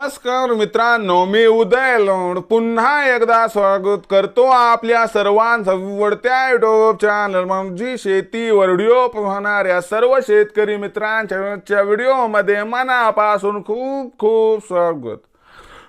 नमस्कार मित्रांनो मी उदय लोण. पुन्हा एकदा स्वागत करतो आपल्या सर्वांचं आवडत्या युट्यूब चॅनल म्हणजे शेतीवर व्हिडिओ पाहणाऱ्या सर्व शेतकरी मित्रांच्या व्हिडिओमध्ये मनापासून खूप खूप स्वागत.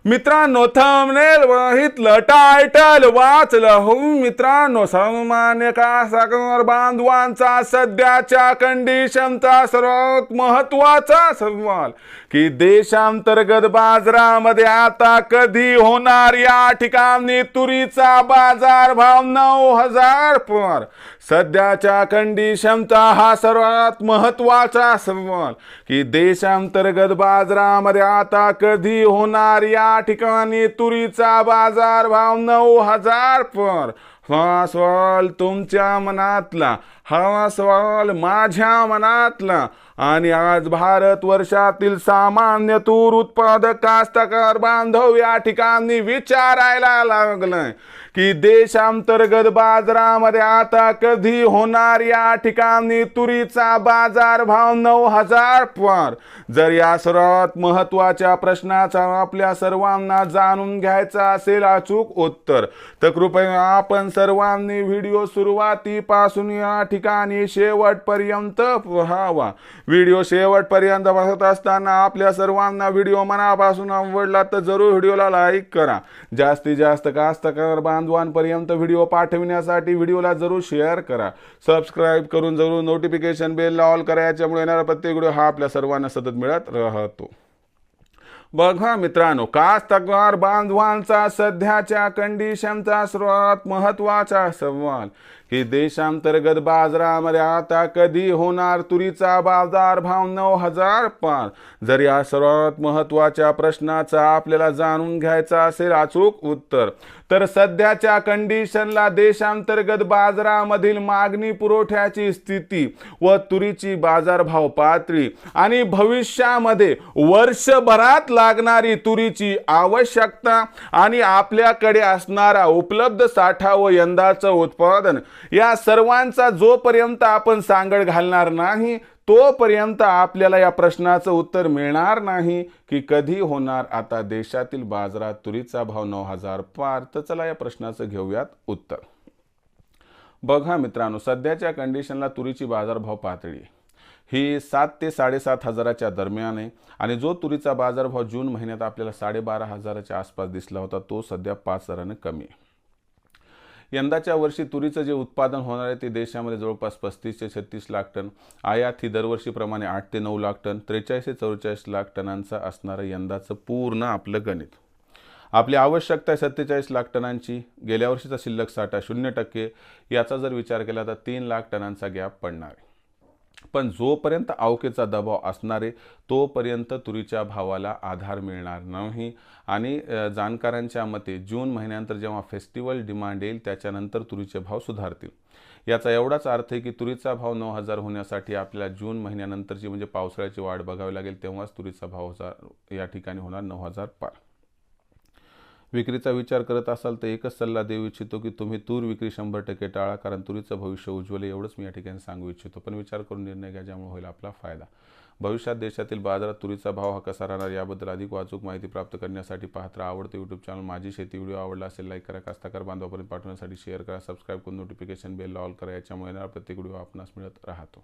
मित्रांनो थंबनेल बघितलं टायटल वाचलं. हो मित्रांनो सामान्य सागर बांधवांचा सध्याच्या कंडिशनचा सर्वात महत्त्वाचा सवाल की देशांतर्गत बाजारामध्ये आता कधी होणार या ठिकाणी तुरीचा बाजार भाव नऊ हजार पर? सध्याच्या कंडिशनचा हा सर्वात महत्त्वाचा सवाल की देशांतर्गत बाजारामध्ये आता कधी होणार या या ठिकाणी तुरीचा बाजार भाव नऊ हजार पर. सवाल तुमच्या मनातला हा सवाल माझ्या मनातला. आणि आज भारत वर्षातील सामान्य तूर उत्पादक कास्तकार बांधव या ठिकाणी विचारायला लागलाय की देशांतर्गत बाजारामध्ये आता कधी होणार या ठिकाणी तुरीचा बाजार भाव नऊ हजार पर? जर या सर्वात महत्त्वाच्या प्रश्नाचा आपल्या सर्वांना जाणून घ्यायचा असेल अचूक उत्तर तर कृपया आपण सर्वांनी व्हिडिओ सुरुवातीपासून या ठिकाणी शेवटपर्यंत पहावा. व्हिडिओ शेवटपर्यंत बघत असताना आपल्या सर्वांना व्हिडिओ मनापासून आवडला तर जरूर व्हिडिओला लाईक करा. जास्तीत जास्त कास्तकार बांधवांपर्यंत व्हिडिओ पाठविण्यासाठी व्हिडिओला जरूर शेअर करा. सबस्क्राईब करून जरूर नोटिफिकेशन बेलला ऑल करा. याच्यामुळे येणारा प्रत्येक व्हिडिओ हा आपल्या सर्वांना सतत मिळत राहतो. बघा मित्रांनो कास्तकार बांधवांचा सध्याच्या कंडिशनचा सर्वात महत्त्वाचा सवाल. हे देशांतर्गत बाजारामध्ये आता कधी होणार तुरीचा बाजार भाव नऊ हजार पार? जर या सर्वात महत्त्वाच्या प्रश्नाचा आपल्याला जाणून घ्यायचा असेल अचूक उत्तर तर सध्याच्या कंडिशनला देशांतर्गत बाजारामधील मागणी पुरवठ्याची स्थिती व तुरीची बाजारभाव पातळी आणि भविष्यामध्ये वर्षभरात लागणारी तुरीची आवश्यकता आणि आपल्याकडे असणारा उपलब्ध साठा व यंदाचं उत्पादन या सर्वांचा जोपर्यंत आपण सांगड घालणार नाही तोपर्यंत आपल्याला या प्रश्नाचं उत्तर मिळणार नाही की कधी होणार आता देशातील बाजारात तुरीचा भाव नऊ हजार पार. तर चला या प्रश्नाचं घेऊयात उत्तर. बघा मित्रांनो सध्याच्या कंडिशनला तुरीची बाजारभाव पातळी ही सात ते साडेसात हजाराच्या दरम्यान आहे आणि जो तुरीचा बाजारभाव जून महिन्यात आपल्याला साडेबारा हजाराच्या आसपास दिसला होता तो सध्या पाच हजाराने कमी आहे. यंदाच्या वर्षी तुरीचं जे उत्पादन होणार आहे ते देशामध्ये जवळपास पस्तीस ते छत्तीस लाख टन. आयात ही दरवर्षीप्रमाणे आठ ते नऊ लाख टन त्रेचाळीस ते चौवेचाळीस लाख टनांचा असणारं यंदाचं पूर्ण आपलं गणित. आपली आवश्यकता आहे सत्तेचाळीस लाख टनांची. गेल्या वर्षीचा शिल्लक साठा शून्य टक्के. याचा जर विचार केला तर तीन लाख टनांचा गॅप पडणार आहे. पण जोपर्यंत आवकेचा दबाव असणारे तोपर्यंत तुरीच्या भावाला आधार मिळणार नाही. आणि जाणकारांच्या मते जून महिन्यानंतर जेव्हा फेस्टिवल डिमांड येईल त्याच्यानंतर तुरीचे भाव सुधारतील. याचा एवढाच अर्थ आहे की तुरीचा भाव नऊ हजार होण्यासाठी आपल्याला जून महिन्यानंतरची म्हणजे पावसाळ्याची वाढ बघावी लागेल तेव्हाच तुरीचा भाव या ठिकाणी होणार नऊ हजार पार. विक्रीचा विचार करत असाल तर एकच सल्ला देऊ इच्छितो की तुम्ही तूर विक्री शंभर टक्के टाळा कारण तुरीचं भविष्य उज्ज्वल एवढंच मी या ठिकाणी सांगू इच्छितो. पण विचार करून निर्णय घ्या ज्यामुळे होईल आपला फायदा. भविष्यात देशातील बाजारात तुरीचा भाव हा कसा राहणार याबद्दल अधिक वाचूक माहिती प्राप्त करण्यासाठी पाहत आवडते यूट्यूब चॅनल माझी शेती व्हिडिओ आवडला असेल लाईक करा. कास्ताकार बांधवापर्यंत पाठवण्यासाठी शेअर करा. सबस्क्राईब करून नोटिफिकेशन बेल ऑल करा. याच्यामुळे येणारा प्रत्येक व्हिडिओ आपणास मिळत राहतो.